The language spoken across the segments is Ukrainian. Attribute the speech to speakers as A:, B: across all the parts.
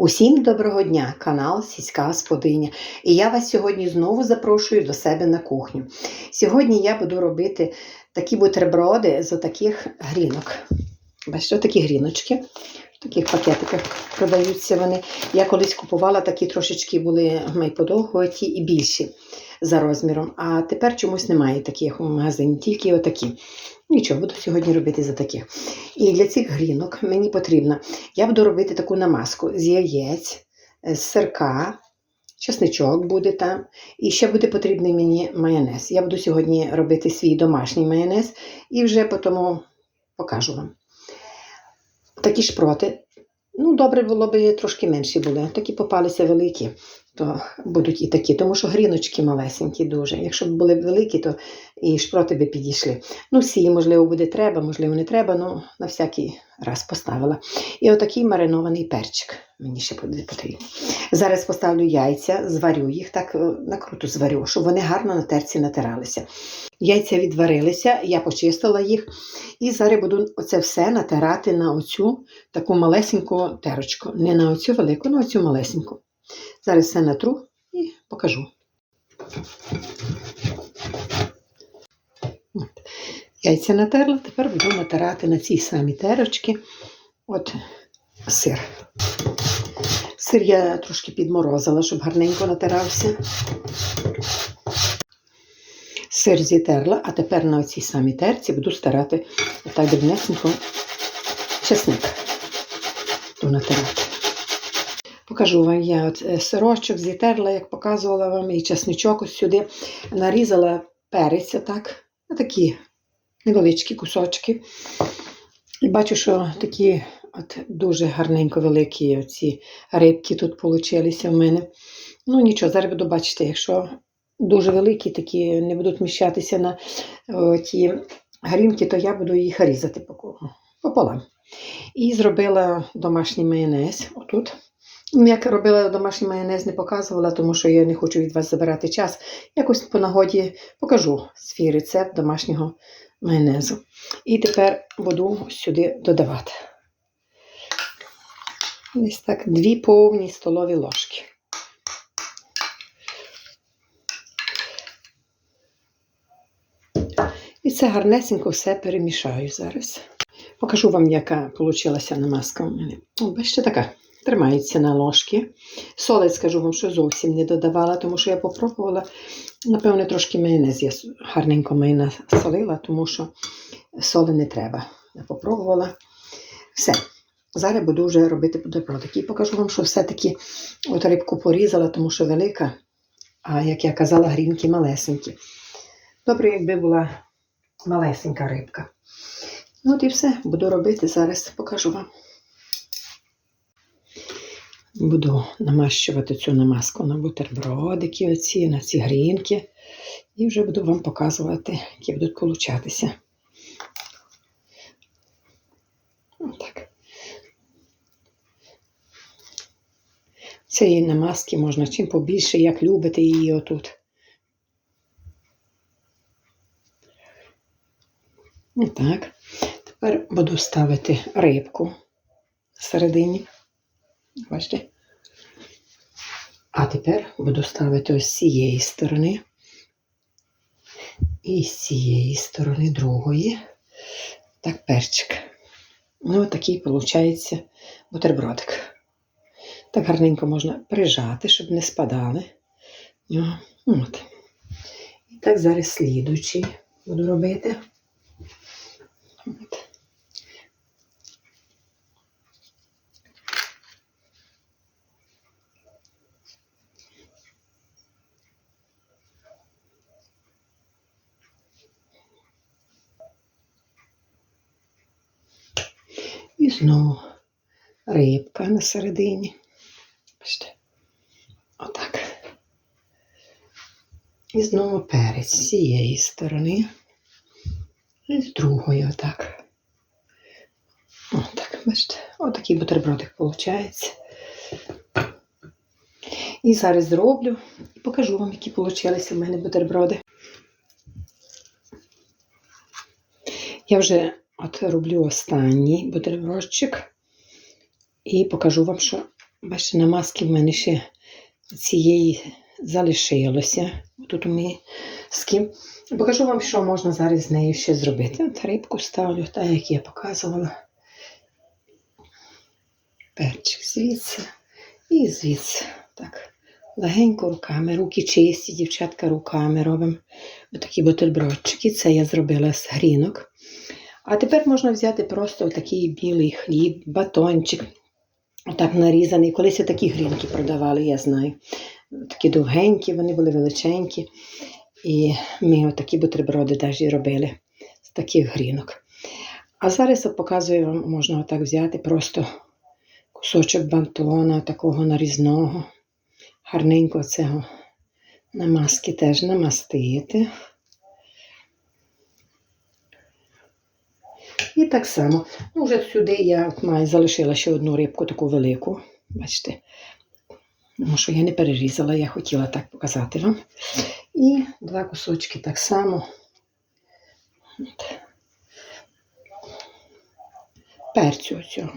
A: Усім доброго дня, канал Сільська Господиня. І я вас сьогодні знову запрошую до себе на кухню. Сьогодні я буду робити такі бутерброди з таких грінок. Бачите, такі гріночки. В таких пакетиках продаються вони. Я колись купувала такі трошечки були майподовгуваті і більші за розміром. А тепер чомусь немає таких у магазині, тільки отакі. Нічого, буду сьогодні робити за таких. І для цих грінок мені потрібно, я буду робити таку намазку з яєць, з сирка, чесничок буде там. І ще буде потрібний мені майонез. Я буду сьогодні робити свій домашній майонез і вже потім покажу вам. Такі шпроти. Ну, добре було б трошки менші були. Такі попалися великі, то будуть і такі, тому що гріночки малесенькі дуже. Якщо б були б великі, то і шпроти би підійшли. Ну, всі, можливо, буде треба, можливо, не треба, ну на всякий раз поставила. І отакий маринований перчик мені ще буде потрібен. Зараз поставлю яйця, зварю їх, так е, накруту зварю, щоб вони гарно на терці натиралися. Яйця відварилися, я почистила їх. І зараз буду оце все натирати на оцю таку малесеньку терочку. Не на оцю велику, на оцю малесеньку. Зараз все натру і покажу. От. Яйця натерла, тепер буду натирати на цій самій терочці от сир. Сир я трошки підморозила, щоб гарненько натирався. Сир зітерла, а тепер на цій самій терці буду старати отак дрібнесенько чесник буду натирати. Покажу вам, я от е, сирочок зітерла, як показувала вам, і чесничок ось сюди нарізала перець, так, на такі невеличкі кусочки. І бачу, що такі от дуже гарненько великі ці рибки тут получилися в мене. Ну нічого, зараз буду бачити, якщо дуже великі, такі не будуть вміщатися на о, ті гарінки, то я буду їх різати пополам. І зробила домашній майонез. Отут. Як робила домашній майонез, не показувала, тому що я не хочу від вас забирати час. Якось по нагоді покажу свій рецепт домашнього майонезу. І тепер буду сюди додавати. Ось так дві повні столові ложки. І це гарнесенько все перемішаю зараз. Покажу вам, яка вийшла намазка у мене. О, бачите, така. Тримається на ложки. Солець скажу вам, що зовсім не додавала, тому що я попробувала. Напевне, трошки майонез я гарненько майонез солила, тому що соли не треба. Я попробувала. Все. Зараз буду вже робити бутербродик. І покажу вам, що все-таки от рибку порізала, тому що велика, а як я казала, грінки малесенькі. Добре, якби була малесенька рибка. От і все, буду робити зараз, покажу вам. Буду намащувати цю намазку на бутербродики, оці, на ці грінки. І вже буду вам показувати, які будуть получатися. Отак. Цієї намазки можна чим побільше, як любите її отут. Отак. Тепер буду ставити рибку всередині. Бачите? А тепер буду ставити ось з цієї сторони. І з цієї сторони другої. Так, перчик. Ну, такий виходить бутербродик. Так гарненько можна прижати, щоб не спадали. О, От. І так зараз слідуючий буду робити. От. І знову рибка на середині. Бачите? Отак. І знову перець з цієї сторони. І з другої отак. Отак, бачите, отакий бутербродик виходить. І зараз зроблю і покажу вам, які вийшли в мене бутерброди. Я вже от роблю останній бутербродчик і покажу вам, що Бачите, на маски в мене ще цієї залишилося. Тут у миски. Покажу вам, що можна зараз з нею ще зробити. От рибку ставлю, так як я показувала. Перчик звідси і звідси. Так, легенько руками, руки чисті, дівчатка руками робимо. Отакі бутербродчики. Це я зробила з грінок. А тепер можна взяти просто такий білий хліб, батончик. Отак нарізаний. Колись такі грінки продавали, я знаю. Такі довгенькі, вони були величенькі. І ми отакі бутерброди навіть робили з таких грінок. А зараз я показую вам, можна отак взяти просто кусочок бантона, такого нарізного, гарненько цього намазки теж намастити. І так само, ну, вже сюди я маю залишила ще одну рибку, таку велику. Бачите, тому що я не перерізала, я хотіла так показати вам. І два кусочки так само. Перцю оцього.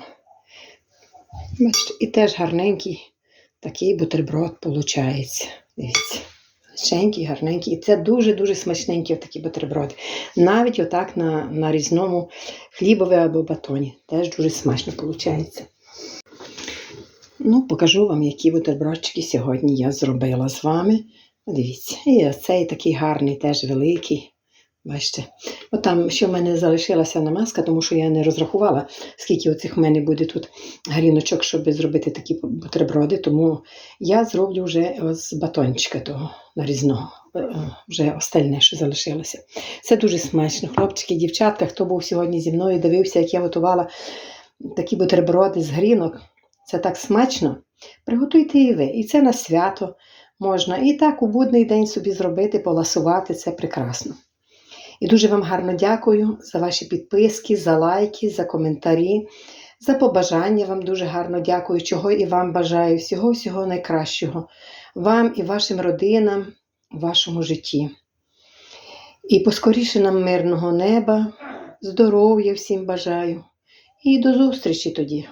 A: Бачите, і теж гарненький такий бутерброд виходить. Дивіться. Смачненький, гарненький. І це дуже-дуже смачненькі такі бутерброди. Навіть отак на, на різному хлібові або батоні. Теж дуже смачно виходить. Ну, покажу вам, які бутербродчики сьогодні я зробила з вами. Дивіться, і цей такий гарний, теж великий. Бачите, от там ще в мене залишилася намазка, тому що я не розрахувала, скільки оцих в мене буде тут гаріночок, щоб зробити такі бутерброди. Тому я зроблю вже з батончика того нарізного, е, вже остальне, що залишилося. Це дуже смачно. Хлопчики, дівчатка, хто був сьогодні зі мною, дивився, як я готувала такі бутерброди з грінок. Це так смачно. Приготуйте і ви. І це на свято можна. І так у будний день собі зробити, поласувати це прекрасно. І дуже вам гарно дякую за ваші підписки, за лайки, за коментарі, за побажання. Вам дуже гарно дякую, чого і вам бажаю. Всього-всього найкращого. Вам і вашим родинам вашому житті. І поскоріше нам мирного неба, здоров'я всім бажаю. І до зустрічі тоді!